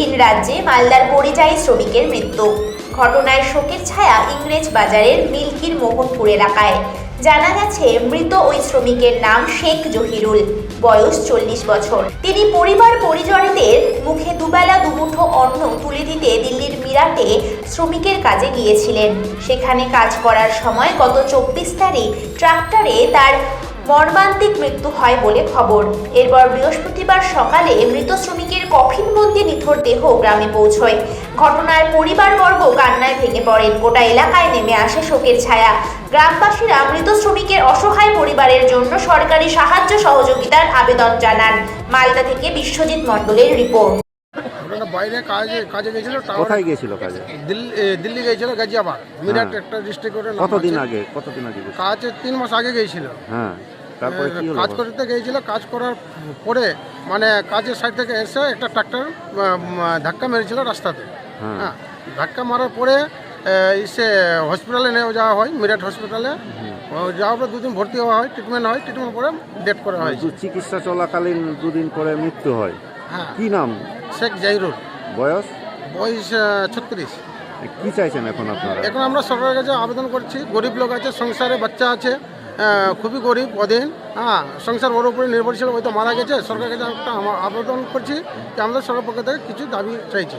ভিন রাজ্যে মালদার পরিযায়ী শ্রমিকের মৃত্যু। ঘটনায় শোকের ছায়া ইংরেজ বাজারের মিল্কির মোহনপুর এলাকায়। জানা গেছে, মৃত ওই শ্রমিকের নাম শেখ জহিরুল, বয়স চল্লিশ বছর। তিনি পরিবার পরিজনদের মুখে দুবেলা দুমুঠো অন্ন তুলে দিতে দিল্লির মিরাটে শ্রমিকের কাজে গিয়েছিলেন। সেখানে কাজ করার সময় গত চব্বিশ তারিখ ট্রাক্টরে তার মর্মান্তিক মৃত্যু হয় বলে খবর। এরপর বৃহস্পতিবার সকালে মৃত শ্রমিকের কফিনবন্দি নিথর দেহ গ্রামে পৌঁছয়। ঘটনায় পরিবারবর্গ কান্নায় ভেঙে পড়েন। গোটা এলাকায় নেমে আসে শোকের ছায়া। গ্রামবাসীরা মৃত শ্রমিকের অসহায় পরিবারের জন্য সরকারি সাহায্য সহযোগিতার আবেদন জানান। মালদা থেকে বিশ্বজিৎ মণ্ডলের রিপোর্ট। বাইরে কাজে কাজে গেছিল কোথায় গিয়েছিল কাজে? দিল্লি গিয়েছিল গাজিয়াবাদ। মিরাট একটা ডিস্ট্রিক্ট কতদিন আগে? কতদিন আগে কাজ তিন মাস আগে গিয়েছিল। হ্যাঁ। তারপরে কি হলো? কাজ করতে গিয়েছিল কাজ করার পরে মানে কাজের সাইড থেকে এসে একটা ট্রাক্টর ধাক্কা মেরেছিল রাস্তাতে। হ্যাঁ। হ্যাঁ ধাক্কা মারার পরে সে হসপিটালে নিয়ে যাওয়া হয় মিরাট হসপিটালে যাওয়ার পর দুদিন ভর্তি হওয়া হয় ট্রিটমেন্ট হয় ট্রিটমেন্ট পরে ডেট করা হয়। চিকিৎসা চলাকালীন দুদিন পরে মৃত্যু হয়। হ্যাঁ। কি নাম? শেখ জাহিরুল। বয়স? বয়স ছত্রিশ। কি চাইছেন এখন আপনারা? এখন আমরা সরকারের কাছে আবেদন করছি গরিব লোক আছে সংসারে বাচ্চা আছে খুবই গরিব অধীন হ্যাঁ সংসার বড় উপরে নির্ভরশীল, হয়তো মারা গেছে সরকারকে একটা আবেদন করছি যে আমাদের সরকার পক্ষ থেকে কিছু দাবি চাইছি।